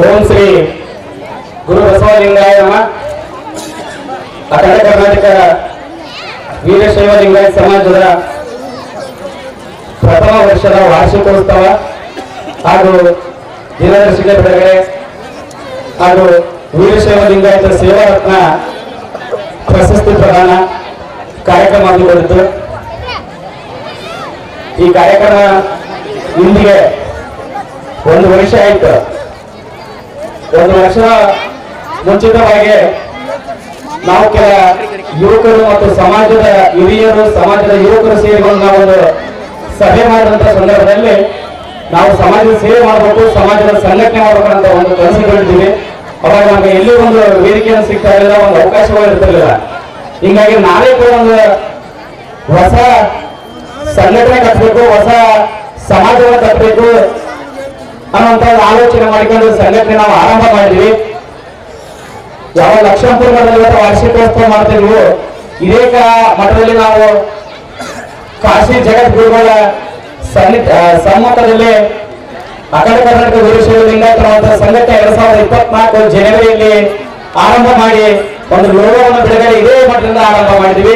ಓಂ ಶ್ರೀ ಗುರು ಬಸವಲಿಂಗಾಯ ನಮ ಅಖಂಡ ಕರ್ನಾಟಕ ವೀರಶೈವ ಲಿಂಗಾಯತ ಸಮಾಜದ ಪ್ರಥಮ ವರ್ಷದ ವಾರ್ಷಿಕೋತ್ಸವ ಹಾಗೂ ದಿನದರ್ಶಿಕ ಹಾಗೂ ವೀರಶೈವ ಲಿಂಗಾಯತ ಸೇವಾ ರತ್ನ ಪ್ರಶಸ್ತಿ ಪ್ರದಾನ ಕಾರ್ಯಕ್ರಮ ಹಮ್ಮಿಕೊಂಡಿತ್ತು ಈ ಕಾರ್ಯಕ್ರಮ ಇಂದಿಗೆ ಒಂದು ವರ್ಷ ಆಯ್ತು. ಒಂದು ವರ್ಷ ಮುಂಚಿತವಾಗಿ ನಾವು ಕೆಲ ಯುವಕರು ಮತ್ತು ಸಮಾಜದ ಹಿರಿಯರು, ಸಮಾಜದ ಯುವಕರು ಸೇರಿಕೊಂಡು ನಾವು ಒಂದು ಸಭೆ ಮಾಡಿದಂತ ಸಂದರ್ಭದಲ್ಲಿ ನಾವು ಸಮಾಜದ ಸೇವೆ ಮಾಡಬೇಕು, ಸಮಾಜದ ಸಂಘಟನೆ ಮಾಡಬೇಕಂತ ಒಂದು ಕನಸುಗಳಿದ್ದೀವಿ ಅವಾಗ ನಮಗೆ ಎಲ್ಲಿ ಒಂದು ವೇದಿಕೆಯನ್ನು ಸಿಗ್ತಾ ಇರಲಿಲ್ಲ, ಒಂದು ಅವಕಾಶಗಳು ಇರ್ತಿರ್ಲಿಲ್ಲ. ಹಿಂಗಾಗಿ ನಾವೇ ಕೂಡ ಒಂದು ಹೊಸ ಸಂಘಟನೆ ಕಟ್ಟಬೇಕು ಹೊಸ ಸಮಾಜವನ್ನು ಕಟ್ಟಬೇಕು ಅನ್ನುವಂತ ಆಲೋಚನೆ ಮಾಡಿಕೊಂಡು ಸಂಘಟನೆ ನಾವು ಆರಂಭ ಮಾಡಿದ್ವಿ. ಯಾವ ಲಕ್ಷಾಂತರ ಮಠದಲ್ಲಿ ಇವತ್ತು ವಾರ್ಷಿಕೋತ್ಸವ ಮಾಡ್ತಿದ್ವು ಇದೇ ಮಠದಲ್ಲಿ ನಾವು ಕಾಶಿ ಜಗದ್ಗುರುಗಳ ಸನ್ನಿ ಆ, ಸಮ್ಮುಖದಲ್ಲಿ ಅಖಂಡ ಕರ್ನಾಟಕ ವೀರಶೈವ ಲಿಂಗಾಯತ ಅನ್ನುವಂಥ ಸಂಘಟನೆ ಎರಡ್ ಸಾವಿರದ ಇಪ್ಪತ್ನಾಲ್ಕು ಜನವರಿಯಲ್ಲಿ ಆರಂಭ ಮಾಡಿ ಒಂದು ಲೋಗವನ್ನು ಬಿಡುಗಡೆ ಇದೇ ಮಠದಿಂದ ಆರಂಭ ಮಾಡಿದ್ವಿ.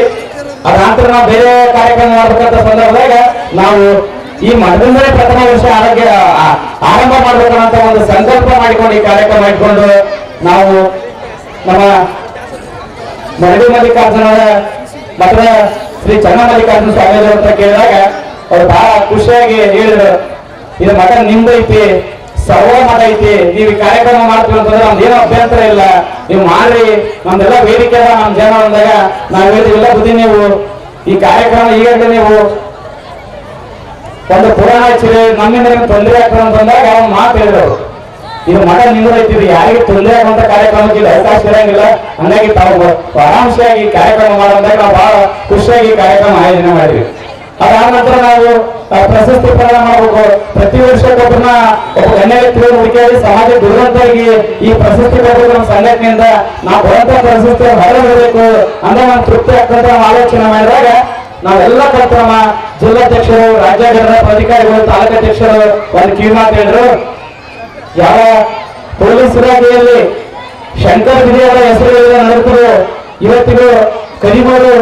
ಅದ ನಂತರ ನಾವು ಬೇರೆ ಕಾರ್ಯಕ್ರಮ ಮಾಡಬೇಕಂತ ಸಂದರ್ಭದಾಗ ನಾವು ಈ ಮಠದಿಂದಲೇ ಪ್ರಥಮ ವರ್ಷ ಆರೋಗ್ಯ ಆರಂಭ ಮಾಡಬೇಕನ್ನುವಂತ ಒಂದು ಸಂಕಲ್ಪ ಮಾಡಿಕೊಂಡು ಈ ಕಾರ್ಯಕ್ರಮ ಇಟ್ಕೊಂಡು ನಾವು ನಮ್ಮ ಮರಳಿ ಮಲ್ಲಿಕಾರ್ಜುನವರ ಮಠದ ಶ್ರೀ ಚನ್ನ ಮಲ್ಲಿಕಾರ್ಜುನ ಸ್ವಾಮಿಗಳು ಅಂತ ಕೇಳಿದಾಗ ಅವ್ರು ಬಹಳ ಖುಷಿಯಾಗಿ ಹೇಳಿದರು, ಇದು ಮಠ ನಿಮ್ದೈತಿ, ಸರ್ವ ಮಠ ಐತಿ ನೀವು ಈ ಕಾರ್ಯಕ್ರಮ ಮಾಡ್ತೀವಿ ಅಂತಂದ್ರೆ ನಮ್ದು ಏನೋ ಅಭ್ಯಂತರ ಇಲ್ಲ. ನೀವು ಮಾಡ್ರಿ, ನಮ್ದೆಲ್ಲ ವೇದಿಕೆ ನಮ್ ಜನ ಅಂದಾಗ ನಾವು ಹೇಳಿದ್ವಿ ಎಲ್ಲ ಬುದ್ಧಿ ನೀವು, ಈ ಕಾರ್ಯಕ್ರಮ ಈಗಾಗಲೇ ನೀವು ಒಂದು ಪುರಾಣ ಹಚ್ಚಿರಿ ನಮ್ಮಿಂದ ತೊಂದರೆ ಆಗ್ತದೆ ಅಂತಂದಾಗ ಅವ್ನು ಮಾತು ಹೇಳಿದ್ರು ಇದು ಮಠ ನಿಂದ್ರೈತಿದ್ರು ಯಾರಿಗೆ ತೊಂದರೆ ಆಗುವಂತ ಕಾರ್ಯಕ್ರಮಕ್ಕೆ ಇದು ಅವಕಾಶ ಇರಂಗಿಲ್ಲ. ಹಂಗಾಗಿ ತಾವು ಆರಾಮಸೆಯಾಗಿ ಕಾರ್ಯಕ್ರಮ ಮಾಡೋದಾಗ ನಾವು ಬಹಳ ಖುಷಿಯಾಗಿ ಕಾರ್ಯಕ್ರಮ ಆಯೋಜನೆ ಮಾಡಿದ್ವಿ. ಅದಾದ ನಂತರ ನಾವು ಪ್ರಶಸ್ತಿ ಪ್ರದಾನ ಮಾಡಬೇಕು. ಪ್ರತಿ ವರ್ಷಕ್ಕೊಬ್ಬರನ್ನ ಒಬ್ಬ ಗಣ್ಯ ವ್ಯಕ್ತಿಗಳು ಹುಡುಕಿಯಾಗಿ ಸಮಾಜ ದುರ್ಗಂತರಿಗೆ ಈ ಪ್ರಶಸ್ತಿ ಕೊಡಬೇಕು ನಮ್ಮ ಸಂಘಟನೆಯಿಂದ ನಾವು ಬರುವಂತ ಪ್ರಶಸ್ತಿ ಹೊರಬರಬೇಕು ಅಂದ್ರೆ ನಾನು ತೃಪ್ತಿ ಆಗ್ತಂತ ನಾವು ಆಲೋಚನೆ ಮಾಡಿದಾಗ ನಾವೆಲ್ಲ ನಮ್ಮ ಜಿಲ್ಲಾಧ್ಯಕ್ಷರು, ರಾಜ್ಯ ಪದಾಧಿಕಾರಿಗಳು ತಾಲೂಕಾಧ್ಯಕ್ಷರು ಒಂದು ಕಿವಿ ಮಾತು ಹೇಳಿದ್ರು. ಯಾವ ಪೊಲೀಸ್ ಇಲಾಖೆಯಲ್ಲಿ ಶಂಕರ್ ಬಿರಿಯವರ ಹೆಸರು ನಡೆದರು ಇವತ್ತಿಗೂ ಕರಿಮೂರು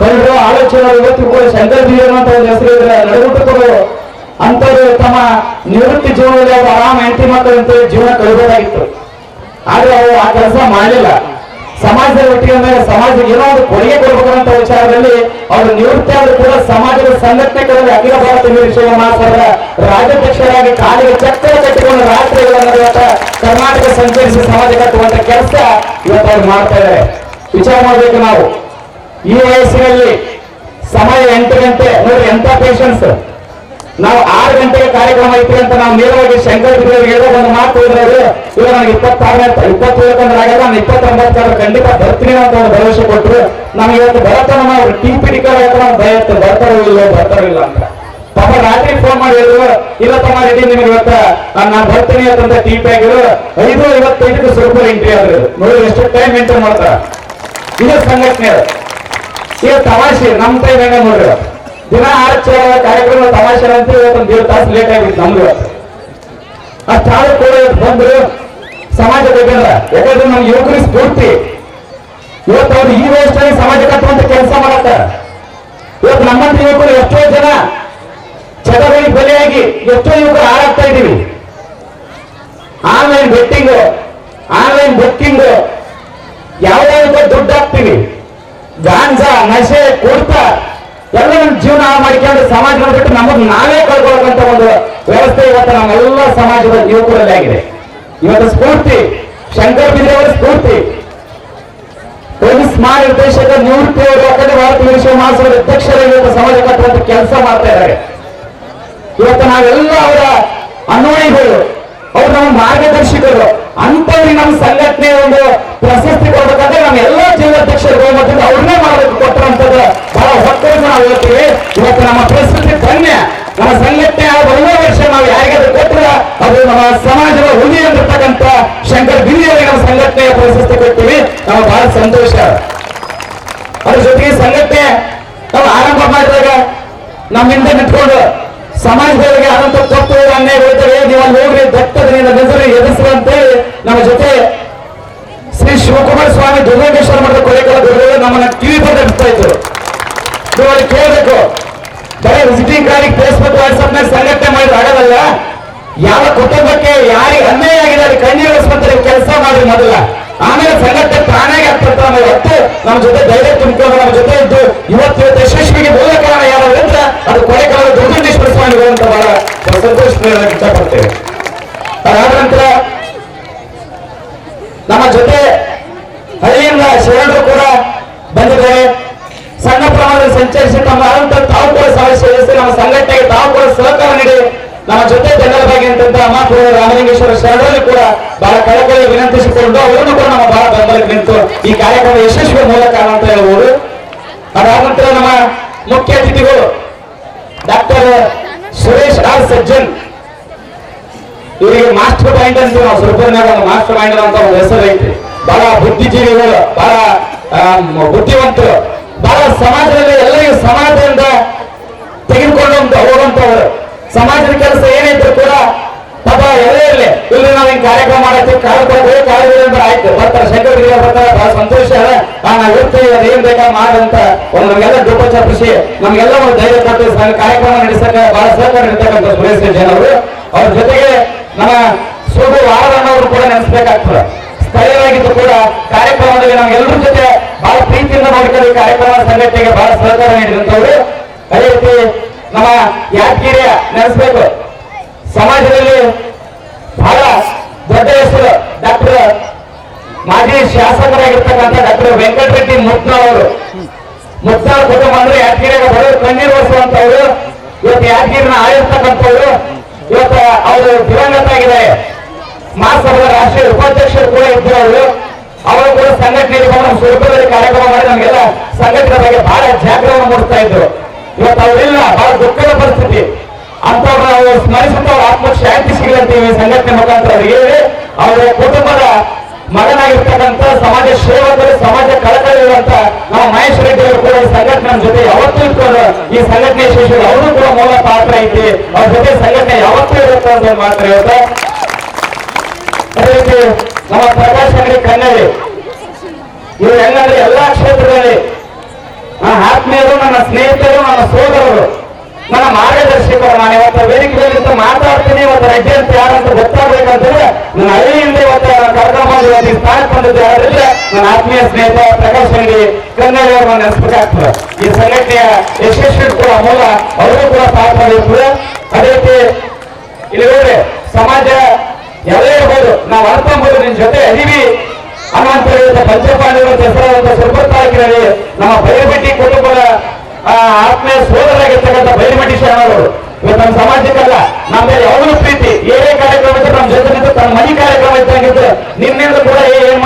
ಕಳ್ಳರು ಆಲೋಚನೆ ಇವತ್ತಿಗೂ ಶಂಕರ್ ಬಿರಿಯರ್ ಅಂತ ಒಂದು ಹೆಸರು ಇದ್ರೆ ನಡೆದುಬಿಟ್ಟು ಅಂತವರು ತಮ್ಮ ನಿವೃತ್ತಿ ಜೀವನದಲ್ಲಿ ಅವರು ಆರಾಮ ಹೆಂಡತಿ ಮಕ್ಕಳಂತೆ ಜೀವನ ಕಳಿಬೋದಾಗಿತ್ತು ಆದ್ರೆ ಅವರು ಆ ಕೆಲಸ ಮಾಡಲಿಲ್ಲ. ಸಮಾಜದ ಒಟ್ಟಿಗೆ ಮೇಲೆ ಸಮಾಜ ಏನೋ ಒಂದು ಕೊಡುಗೆ ಕೊಡಬೇಕಂತ ವಿಚಾರದಲ್ಲಿ ಅವರು ನಿವೃತ್ತಿ ಆದ್ರೂ ಕೂಡ ಸಮಾಜದ ಸಂಘಟನೆಗಳಲ್ಲಿ ಅಖಿಲ ಭಾರತ ವೀರಶೈವ ಮಾಡ್ತಾರೆ ರಾಜ್ಯಾಧ್ಯಕ್ಷರಾಗಿ ಕಾಲಿಗೆ ಚಕ್ರ ಕಟ್ಟಿಕೊಂಡು ರಾತ್ರಿಗಳನ್ನು ಇವತ್ತ ಕರ್ನಾಟಕ ಸಂಚರಿಸಿ ಸಮಾಜ ಕಟ್ಟುವಂತ ಕೆಲಸ ಇವತ್ತು ಅವ್ರು ಮಾಡ್ತಾ ಇದ್ದಾರೆ. ವಿಚಾರ ಮಾಡ್ಬೇಕು ನಾವು. ಈ ವಯಸ್ಸಿನಲ್ಲಿ ಸಮಯ ಎಂಟು ಗಂಟೆ ನೋಡಿ ಎಂತ ಪೇಷನ್ಸ್ ನಾವು ಆರು ಗಂಟೆಗೆ ಕಾರ್ಯಕ್ರಮ ಐತಿ ಅಂತ ನಾವು ನೇರವಾಗಿ ಶಂಕರ್ ಹೇಳೋ ಒಂದು ಮಾತು ಹೇಳಿದ್ರು ಇವಾಗ ನನಗೆ ಇಪ್ಪತ್ತು ಹೇಳ್ಕೊಂಡ್ರೆ ಆಗಲ್ಲ ನಾನು ಸಾವಿರ ಖಂಡಿತ ಬರ್ತೀನಿ ಅಂತ ಒಂದು ಭರವಸೆ ಕೊಟ್ಟರು ನಮ್ಗೆ ಇವತ್ತು ಬರತನ ನಾವು ಟಿ ಪಿ ಟಿ ಕಾರ್ಯಕ್ರಮ ಭಯ ಇತ್ತು. ಬರ್ತಾರೋ ಇಲ್ಲ ಬರ್ತಾರೋ ಇಲ್ಲ ಅಂತ. ಪಾಪ ರಾತ್ರಿ ಫೋನ್ ಮಾಡಿ ಹೇಳಿದ್ರು, ಇಲ್ಲ ತಮ್ಮ ರೆಡ್ಡಿ ನಿಮಗೆ ಇವತ್ತ ನಾನು ಬರ್ತೀನಿ ಅಂತ ಟಿ ಪಿ ಆಗಿರು ಐದು ಐವತ್ತೈದಕ್ಕೆ ಸ್ವಲ್ಪ ಎಂಟ್ರಿ ಆದ್ರು. ನೋಡಿ ಎಷ್ಟು ಟೈಮ್ ಎಂಟ್ರಿ ಮಾಡ್ತಾರ. ಇದು ಸಂಘಟನೆ. ಈಗ ತಮಾಷೆ ನಮ್ಮ ಟೈಮ್ ಹೆಂಗ ನೋಡ್ರಿ ದಿನ ಆರು ಕಾರ್ಯಕ್ರಮ ತಮಾಷೆ ಅಂತ ಒಂದ್ ಏಳು ತಾಸು ಲೇಟ್ ಆಗಿತ್ತು ನಮ್ಗೆ ಆ ಆದ್ರೂ ಕೂಡ ಬಂದ್ರು ಸಮಾಜ ಬೇಕಲ್ಲ ಯಾಕಂದ್ರೆ ನಮ್ಮ ಯುವಕರಿಗೆ ಸ್ಫೂರ್ತಿ. ಇವತ್ತು ಅವ್ರು ಈ ವಯಸ್ಸಲ್ಲಿ ಸಮಾಜ ಕಟ್ಟುವಂತ ಕೆಲಸ ಮಾಡತ್ತಾರ. ಇವತ್ತು ನಮ್ಮಂತ ಯುವಕರು ಎಷ್ಟೋ ಜನ ಚಟಗಳಿಗೆ ಬಲಿಯಾಗಿ ಎಷ್ಟೋ ಯುವಕರು ಹಾಳಾಗ್ತಾ ಇದ್ದೀವಿ. ಆನ್ಲೈನ್ ಬೆಟ್ಟಿಂಗ್, ಆನ್ಲೈನ್ ಬುಕ್ಕಿಂಗ್ ಯಾವ್ದಾದ್ರು ದುಡ್ಡು ಹಾಕ್ತೀವಿ. ಗಾಂಜಾ, ನಶೆ ಕುಡ್ತ ಎಲ್ಲ ನಮ್ಮ ಜೀವನ ಮಾಡ್ಕೊಂಡು ಸಮಾಜ ಬಿಟ್ಟು ನಮಗೆ ನಾವೇ ಕಳ್ಕೊಳ್ಳುವಂತ ಒಂದು ವ್ಯವಸ್ಥೆ ಇವತ್ತು ನಮ್ಮೆಲ್ಲ ಸಮಾಜದ ಯುವಕರಲ್ಲಿ ಆಗಿದೆ. ಇವತ್ತು ಸ್ಫೂರ್ತಿ, ಶಂಕರ್ ಬಿದ್ರೆಯವರ ಸ್ಫೂರ್ತಿ. ಪೊಲೀಸ್ ಮಹಾನಿರ್ದೇಶಕ ನಿವೃತ್ತಿ ಅವರು ಭಾರತ ವಿಶ್ವ ಮಹಾಸಭಾ ಅಧ್ಯಕ್ಷರ ಇವತ್ತು ಸಮಾಜ ಕಟ್ಟುವಂತ ಕೆಲಸ ಮಾಡ್ತಾ ಇದ್ದಾರೆ. ಇವತ್ತು ನಾವೆಲ್ಲ ಅವರ ಅನ್ವಯಿಗಳು ಅವ್ರು ನಮ್ಮ ಮಾರ್ಗದರ್ಶಕರು ಅಂತವ್ರಿಗೆ ನಮ್ಮ ಸಂಘಟನೆ ಒಂದು ಪ್ರಶಸ್ತಿ ಕೊಡ್ಬೇಕಂದ್ರೆ ನಮ್ಮ ಎಲ್ಲ ಜಿಲ್ಲಾಧ್ಯಕ್ಷರು ಮತ್ತು ಅವ್ರನ್ನೇ ಮಾಡಬೇಕು ಕೊಟ್ಟರಂತದ್ದು ಹೊತ್ತು ಹೊಟ್ಟೆಗೂ ನಾವು ಹೇಳ್ತೀವಿ. ಇವತ್ತು ನಮ್ಮ ಪರಿಸ್ಥಿತಿ ಧನ್ಯ. ನಮ್ಮ ಸಂಘಟನೆ ಒಂದೇ ವರ್ಷ ನಾವು ಯಾರಿಗಾದ್ರೂ ಕೊಟ್ಟಿಲ್ಲ, ಅದು ನಮ್ಮ ಸಮಾಜದ ಹುಲಿ ಅಂತಿರ್ತಕ್ಕಂಥ ಶಂಕರ್ ಗಿರಿಯವರಿಗೆ ನಮ್ಮ ಸಂಘಟನೆಯ ಪ್ರಶಸ್ತಿ ಕೊಡ್ತೀವಿ. ನಾವು ಬಹಳ ಸಂತೋಷ. ಅದ್ರ ಜೊತೆಗೆ ಸಂಘಟನೆ ನಾವು ಆರಂಭ ಮಾಡಿದಾಗ ನಮ್ಮಿಂದ ನಿಂತ್ಕೊಂಡು ಸಮಾಜದವರಿಗೆ ಅನಂತ ತಪ್ಪು ಅನ್ಯಾಯ ಬೀಳ್ತವೆ ನೀವು ಅಲ್ಲಿ ಹೋಗ್ರಿ, ದತ್ತದರಿಂದ ಬೆಸರಿ ಎದುರಿಸ್ರಿ ಅಂತೇಳಿ ನಮ್ಮ ಜೊತೆ ಶ್ರೀ ಶಿವಕುಮಾರ ಸ್ವಾಮಿ ದುರ್ಗೇಶ್ವರ ಮಠದ ಕೊಳೆಗಳ ದುರ್ಗ ನಮ್ಮನ್ನ ಕಿವಿ ಬಂದಿರ್ತಾ ಇದ್ರು. ನೋಡಿ ಕೇಳಬೇಕು. ಬರೀ ವಿಸಿಟಿಂಗ್ ಕಾರ್ಡಿಗೆ ಫೇಸ್ಬುಕ್ ವಾಟ್ಸಪ್ನಲ್ಲಿ ಸಂಘಟನೆ ಮಾಡಿದ್ರೆ ಆಗದಲ್ಲ ಯಾವ ಕುಟುಂಬಕ್ಕೆ ಯಾರಿಗೆ ಅನ್ಯಾಯ ಆಗಿದೆ ಅಲ್ಲಿ ಕಣ್ಣೀರಿಸ್ಕೊಂತಾರೆ ಕೆಲಸ ಮಾಡಿ ಮೊದಲ. ಆಮೇಲೆ ಸಂಘಟನೆ ತಾನಾಗಿ ಆಗ್ತಿರ್ತಾರೆ ಆಮೇಲೆ ಹೊತ್ತು ನಮ್ಮ ಜೊತೆ ಧೈರ್ಯ ತುಂಬಿಕೊಂಡು ನಮ್ಮ ಜೊತೆ ಇದ್ದು ಇವತ್ತು ಇವತ್ತು ಯಶಸ್ವಿಗೆ ಮೂಲ ಕಾರಣ ಯಾರು ಅಂತ ಅದು ಕೊನೆ ಕಾಲದ ದುರ್ಗಂಡೇಶ್ವರ ಸ್ವಾಮಿಗಳು ಅಂತ ಬಹಳ ಸಂತೋಷ ಇಷ್ಟಪಡ್ತೇವೆ. ಅದಾದ ನಂತರ ನಮ್ಮ ಜೊತೆ ಅಂತಂತ ಅಮಾಪುರ ರಾಮಲಿಂಗೇಶ್ವರ ಶರಣರಲ್ಲಿ ಕೂಡ ಬಹಳ ಕಳಕಳಿ ವಿನಂತಿಸಿಕೊಂಡು ಅವರನ್ನು ಕೂಡ ನಮ್ಮ ಬಹಳ ಬೆಂಬಲಕ್ಕೆ ನಿಂತು ಈ ಕಾರ್ಯಕ್ರಮ ಯಶಸ್ವಿ ಮೂಲಕ ಅಂತ ಹೇಳ್ಬೋದು ಅದಾದ ನಂತರ ನಮ್ಮ ಮುಖ್ಯ ಅತಿಥಿಗಳು ಡಾಕ್ಟರ್ ಸುರೇಶ್ ಆರ್ ಸಜ್ಜನ್. ಇವರಿಗೆ ಮಾಸ್ಟರ್ ಮೈಂಡ್ ಅಂತ ನಾವು ಸುರಪುರನಾಗ ಮಾಸ್ಟರ್ ಮೈಂಡ್ ಅಂತ ಒಂದು ಹೆಸರು ಬಹಳ ಬುದ್ಧಿಜೀವಿಗಳು, ಬಹಳ ಬುದ್ಧಿವಂತರು. ಬಹಳ ಸಮಾಜದಲ್ಲಿ ಎಲ್ಲರಿಗೂ ಸಮಾಜದಿಂದ ತೆಗೆದುಕೊಂಡು ಹೋಗುವಂತವ್ರು. ಸಮಾಜದ ಕೆಲಸ ಏನಿದ್ರು ಕೂಡ ಪಾಪ ಎಲ್ಲೇ ಇರಲಿ. ಇಲ್ಲಿ ನಾವು ಹಿಂಗ್ ಕಾರ್ಯಕ್ರಮ ಮಾಡಕ್ಕೆ ಕೊಡ್ತೀವಿ ಕಾಳು ಅಂದ್ರೆ ಆಯ್ತು. ಬರ್ತಾರೆ ಶಂಕರ ಗಿರಿ ಬರ್ತಾರೆ ಬಹಳ ಸಂತೋಷ ಅದ ಆ, ನಾವು ಇರ್ತೀವಿ ಅದ್ ಏನ್ ಬೇಕಾ ಮಾಡಂತ ಒಂದು ನಮ್ಗೆಲ್ಲ ದುಡ್ಡು ಖುಷಿ ನಮ್ಗೆಲ್ಲ ಒಂದು ಧೈರ್ಯ ಕೊಟ್ಟು ಕಾರ್ಯಕ್ರಮ ನಡೆಸಕ ಬಹಳ ಸಹಕಾರ ನೀಡ್ತಕ್ಕಂಥ ಸುರೇಶ್ ಜನರು ಅವ್ರ. ಜೊತೆಗೆ ನಮ್ಮ ಸೋದು ವಾರದಣ್ಣವರು ಕೂಡ ನೆನೆಸ್ಬೇಕಾಗ್ತದೆ. ಸ್ಥಳೀಯರಾಗಿದ್ದು ಕೂಡ ಕಾರ್ಯಕ್ರಮದಲ್ಲಿ ನಮ್ಗೆಲ್ಲರ ಜೊತೆ ಬಹಳ ಪ್ರೀತಿಯಿಂದ ನೋಡ್ಕೊಂಡು ಕಾರ್ಯಕ್ರಮ ಸಂಘಟನೆಗೆ ಬಹಳ ಸಹಕಾರ ನೀಡಿದಂತವ್ರು ಅದೇ ರೀತಿ ನಮ್ಮ ಯಾದಗಿರಿಯ ನಡೆಸಬೇಕು. ಸಮಾಜದಲ್ಲಿ ಬಹಳ ದೊಡ್ಡ ಹೆಸರು ಡಾಕ್ಟರ್ ಮಾಜಿ ಶಾಸಕರಾಗಿರ್ತಕ್ಕಂಥ ಡಾಕ್ಟರ್ ವೆಂಕಟರೆಡ್ಡಿ ಮುತ್ನಾಳ್ ಅವರು. ಮುತ್ನಾಳ್ ಕುಟುಂಬ ಅಂದ್ರೆ ಯಾದಗಿರಿಯಾಗ ಬಡವರು ಕಣ್ಣೀರು ಒರೆಸುವಂತವ್ರು ಇವತ್ತು ಯಾದಗಿರಿನ ಆಳಿರ್ತಕ್ಕಂಥವ್ರು, ಇವತ್ತು ಅವರು ದಿವಂಗತ ಆಗಿದ್ದಾರೆ. ಮಹಾಸಭಾದ ರಾಷ್ಟ್ರೀಯ ಉಪಾಧ್ಯಕ್ಷರು ಕೂಡ ಇದ್ದರು ಅವರು ಅವರು ಕೂಡ ಸಂಘಟನೆ ಸ್ವರೂಪದಲ್ಲಿ ಕಾರ್ಯಕ್ರಮ ಮಾಡಿ ನಮಗೆಲ್ಲ ಸಂಘಟನೆ ಬಗ್ಗೆ ಬಹಳ ಜಾಗೃತಿ ಮೂಡಿಸ್ತಾ ಇದ್ರು. ಇವತ್ತು ಅವರೆಲ್ಲ ಬಹಳ ದುಃಖದ ಪರಿಸ್ಥಿತಿ. ಅಂತವ್ರು ನಾವು ಸ್ಮರಿಸುತ್ತ ಅವ್ರ ಆತ್ಮ ಶಾಂತಿ ಸಿಗಲಿ ಅಂತ ಈ ಸಂಘಟನೆ ಮುಖಾಂತರ ಅವ್ರಿಗೆ ಅವರ ಕುಟುಂಬದ ಮಗನಾಗಿರ್ತಕ್ಕಂಥ ಸಮಾಜ ಸೇವಕರು, ಸಮಾಜ ಕಳಕಳಿ ಇರುವಂತ ನಮ್ಮ ಮಹೇಶ್ ರೆಡ್ಡಿ ಅವರು ಕೂಡ ಈ ಸಂಘಟನೆ ಜೊತೆ ಯಾವತ್ತೂ ಇಟ್ಕೊಂಡು ಈ ಸಂಘಟನೆ ಯಶಸ್ವಿ ಅವರು ಕೂಡ ಮೂಲ ಪಾತ್ರ ಐತಿ. ಅವ್ರ ಜೊತೆ ಸಂಘಟನೆ ಯಾವತ್ತೂ ಇರುತ್ತೆ ಅಂತ ಮಾತ್ರ ಹೇಳ್ತಾ ಅದೇ ರೀತಿ ನಮ್ಮ ಪ್ರಕಾಶ್ ಅಂಗಡಿ ಕನ್ನಡಿ. ಇವರು ಹೆಂಗಂದ್ರೆ ಎಲ್ಲಾ ಕ್ಷೇತ್ರದಲ್ಲಿ ಆತ್ಮೀಯರು, ನನ್ನ ಸ್ನೇಹಿತರು, ನನ್ನ ಸೋದರರು, ನನ್ನ ಮಾರ್ಗದರ್ಶಕರು, ನಾನು ಇವತ್ತು ವೇದಿಕೆ ಮೇಲೆ ಮಾತಾಡ್ತೀನಿ. ಇವತ್ತು ರೆಡ್ಡಿ ಅಂತ ಯಾರು ಅಂತ ಗೊತ್ತಾಗ್ಬೇಕಂತಂದ್ರೆ, ನನ್ನ ಹಳ್ಳಿಯಿಂದ ಇವತ್ತು ಕರ್ಕೊಂಡು ಬಂದು ಇವತ್ತು ಸ್ಥಾನಕ್ಕೆ ಬಂದಿದ್ದು ಯಾರಿದ್ರೆ ನನ್ನ ಆತ್ಮೀಯ ಸ್ನೇಹಿತ ಪ್ರಕಾಶ್ ಅಂಗಡಿ ಕನ್ನಡಿ ಅವ್ರನ್ನ ನೆನೆಸ್ಬೇಕಾಗ್ತದೆ ಈ ಸಂಘಟನೆಯ ಯಶಸ್ವಿ ಕೂಡ ಮೂಲ, ಅವರು ಕೂಡ ಪಾತ್ರ ಇರ್ತದೆ ಅದೇ ರೀತಿ ಇಲ್ಲಿ ಸಮಾಜ ಎಲ್ಲ ಇರ್ಬೋದು, ನಾವು ಅನ್ಕೊಂಬೋದು ನಿನ್ ಜೊತೆ ಅರಿವಿ ಅನ್ನುವಂತ ಹೇಳಿದ ಪಂಚಪಾಂಡವ ಹೆಸರಾದಂತ ಸುರ್ಪುರ ತಾಲೂಕಿನಲ್ಲಿ ನಮ್ಮ ಬೈರಮಟ್ಟಿ ಕುಟುಂಬದ ಆತ್ಮೀಯ ಸೋದರಾಗಿರ್ತಕ್ಕಂಥ ಬೈರಮಟ್ಟಿ ಶರಣರು ಇವತ್ತು ನಮ್ಮ ಸಮಾಜಕ್ಕಲ್ಲ, ನಮ್ಮ ಯಾವಾಗಲೂ ಪ್ರೀತಿ. ಏನೇ ಕಾರ್ಯಕ್ರಮ ಇದ್ರೂ ನಮ್ಮ ಜೊತೆ ತನ್ನ ಮನೆ ಕಾರ್ಯಕ್ರಮ ಇದ್ದಂಗಿದ್ರೆ ನಿನ್ನಿಂದ ಕೂಡ